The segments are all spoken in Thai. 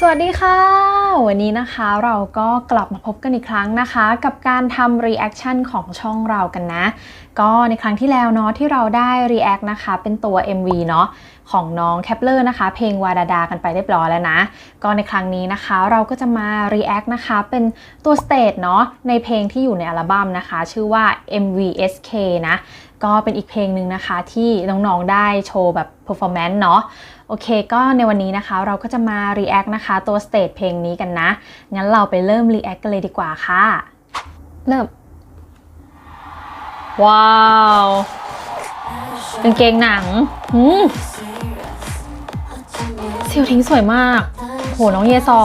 สวัสดีค่ะ วันนี้นะคะเราก็กลับมาพบกันอีกครั้งนะคะ กับการทำ reaction ของช่องเรากันนะ ก็ในครั้งที่แล้วเนาะที่เราได้ react นะคะ เป็นตัว MV เนาะของน้องแคปเลอร์นะคะ เพลงวาดาดากันไปเรียบร้อยแล้วนะ ก็ในครั้งนี้นะคะเราก็จะมา react นะคะ เป็นตัว stage เนาะในเพลงที่อยู่ในอัลบั้มนะคะ ชื่อว่า MVSK นะ ก็เป็นอีกเพลงหนึ่งนะคะที่น้องๆได้โชว์แบบ performance เนาะโอเค ก็ในวันนี้นะคะเราก็จะมา react นะคะ ตัว stage เพลงนี้กันนะ งั้นเราไปเริ่ม react กันเลยดีกว่าค่ะ เริ่ม ว้าวกางเกงหนังหืมเซียวทิ้งสวยมาก โห น้องเยซอ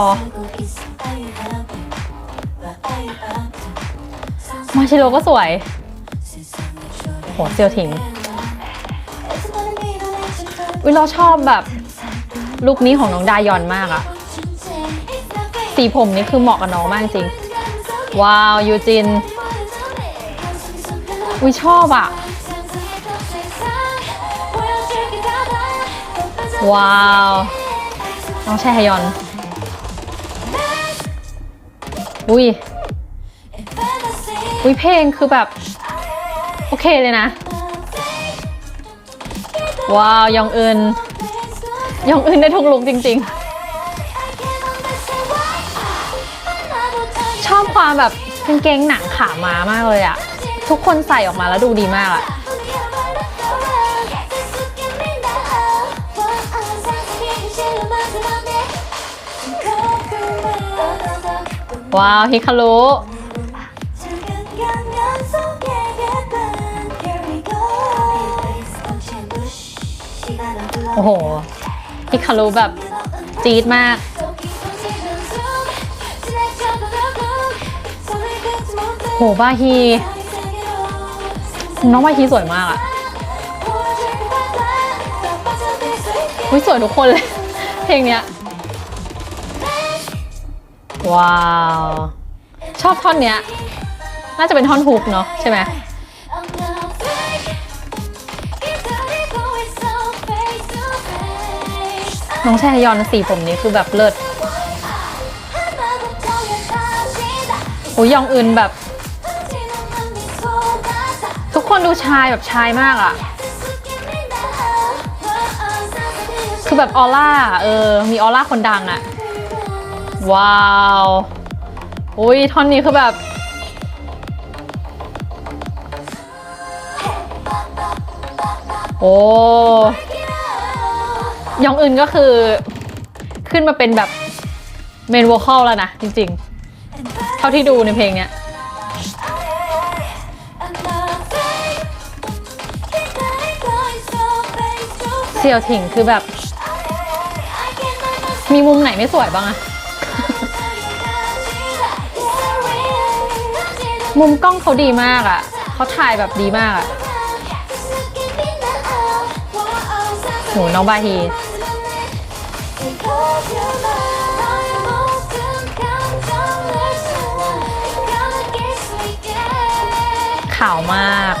มาชิโร่ก็สวย โหเซียวทิ้งวิเราชอบแบบลุคนี้ของน้องดายอนมากอะสีผมนี่คือเหมาะกับน้องมากจริง ว้าวยูจินวิชอบอะว้าว น้องแชฮยอน อุ้ยอุ้ยเพลงคือแบบโอ เคเลยนะ ว้าวยองอึนยองอึนได้ทุกลุกจริง ๆ ชอบความแบบกางเกงหนังขาม้ามากเลยอะทุกคนใส่ออกมาแล้วดูดีมากอะว้าวฮิคารุ โอ้โหฮิคารุแบบจี๊ดมาก โหบาฮี น้องบาฮีสวยมากอะอุ้ยสวยทุกคนเลย เพลงเนี้ย ว้าว ชอบท่อนเนี้ย น่าจะเป็นท่อนฮุกเนาะใช่ไหม น้องแชฮยอนสีผมนี้คือแบบเลิศโอ้ยยองอึนแบบ ทุกคนดูชายแบบชายมากอะคือแบบออร่าเออ มีออร่าคนดังอะ ว้าวอุ้ยท่อนนี้คือแบบโอ้ ยองอึนก็คือขึ้นมาเป็นแบบเมน v o คอลแล้วนะ จริงๆ เท่าที่ดูในเพลงเนี้ยเซียวถิงคือแบบ มีมุมไหนไม่สวยบ้างอะมุมกล้องเขาดีมากอะเขาถ่ายแบบดีมากอะ หนูน้องบาฮีขาวมาก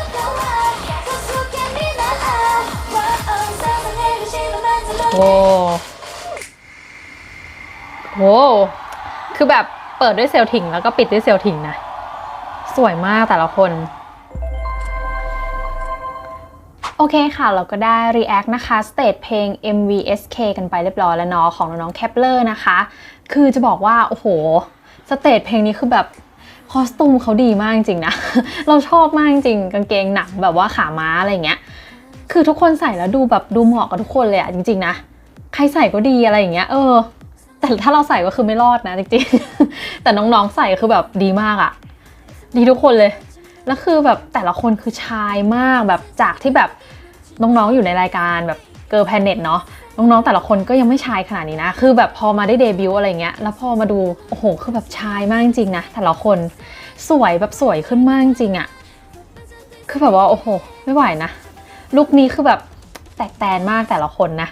โว้โว้คือแบบเปิดด้วยเซลล์ถิงแล้วก็ปิดด้วยเซลล์ถิงนะ สวยมากแต่ละคน โอเคค่ะ เราก็ได้ react นะคะสเตจเพลง MVSK กันไปเรียบร้อยแล้วเนาะของน้องแคปเลอร์นะคะ คือจะบอกว่า โอ้โหสเตจเพลงนี้คือแบบคอสตูมเขาดีมากจริงๆนะ เราชอบมากจริงๆกางเกงหนังแบบว่าขาม้าอะไรเงี้ย คือทุกคนใส่แล้วดูแบบดูเหมาะกับทุกคนเลยอะจริง ๆ นะ ใครใส่ก็ดีอะไรอย่างเงี้ยเออ แต่ถ้าเราใส่ก็คือไม่รอดนะจริงๆ แต่น้องๆใส่คือแบบดีมากอะดีทุกคนเลย แล้วคือแบบแต่ละคนคือชายมากแบบจากที่แบบน้องๆอยู่ในรายการแบบเกิร์ลแพนเน็ตเนาะน้องๆแต่ละคนก็ยังไม่ชายขนาดนี้นะ คือแบบพอมาได้เดบิวต์อะไรเงี้ย แล้วพอมาดู โอ้โห คือแบบชายมากจริงๆนะ แต่ละคนสวยแบบสวยขึ้นมากจริงอะคือแบบว่าโอ้โห ไม่ไหวนะ ลุคนี้คือแบบแตกแตนมากแต่ละคนนะ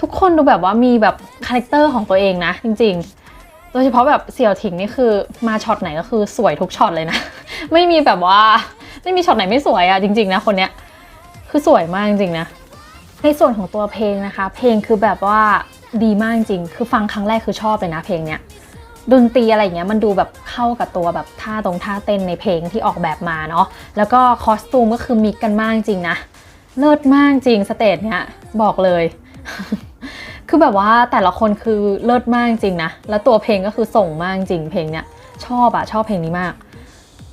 ทุกคนดูแบบว่ามีแบบคาแรคเตอร์ของตัวเองนะ จริง ๆ โดยเฉพาะแบบเสี่ยวถิงนี่คือมาช็อตไหนก็คือสวยทุกช็อตเลยนะ ไม่มีแบบว่า ไม่มีช็อตไหนไม่สวยอะจริง ๆ นะคนเนี้ยคือสวยมากจริงๆนะในส่วนของตัวเพลงนะคะ เพลงคือแบบว่าดีมากจริง คือฟังครั้งแรกคือชอบเลยนะเพลงเนี้ยดนตรีอะไรอย่างเงี้ยมันดูแบบเข้ากับตัวแบบท่าตรงท่าเต้นในเพลงที่ออกแบบมาเนาะแล้วก็คอสตูมก็คือมิกกันมากจริงนะเลิศมากจริงสเตจเนี้ยบอกเลย คือแบบว่าแต่ละคนคือเลิศมากจริงนะแล้วตัวเพลงก็คือส่งมากจริงเพลงเนี้ยชอบอะชอบเพลงนี้มาก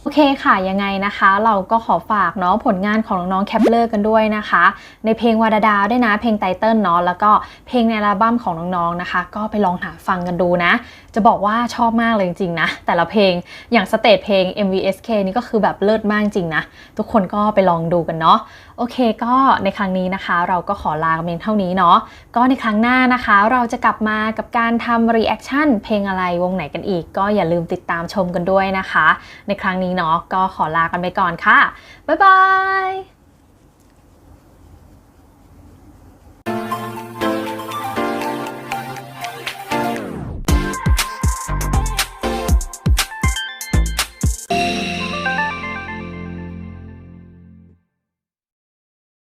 โอเคค่ะ ยังไงนะคะ เราก็ขอฝากเนาะผลงานของน้องแคปเลอร์กันด้วยนะคะ ในเพลงวาดาดาด้วยนะเพลงไตเติลเนาะแล้วก็เพลงในอัลบั้มของน้องๆนะคะ ก็ไปลองหาฟังกันดูนะ จะบอกว่าชอบมากเลยจริงๆนะ แต่ละเพลงอย่างสเตจเพลง MVSK นี่ก็คือแบบเลิศมากจริงนะ ทุกคนก็ไปลองดูกันเนาะโอเคก็ในครั้งนี้นะคะ เราก็ขอลาเพียงเท่านี้เนาะก็ในครั้งหน้านะคะ เราจะกลับมากับการทำรีแอคชั่นเพลงอะไรวงไหนกันอีก ก็อย่าลืมติดตามชมกันด้วยนะคะ ในครั้งนี้เนาะก็ขอลากันไปก่อนค่ะบ๊ายบาย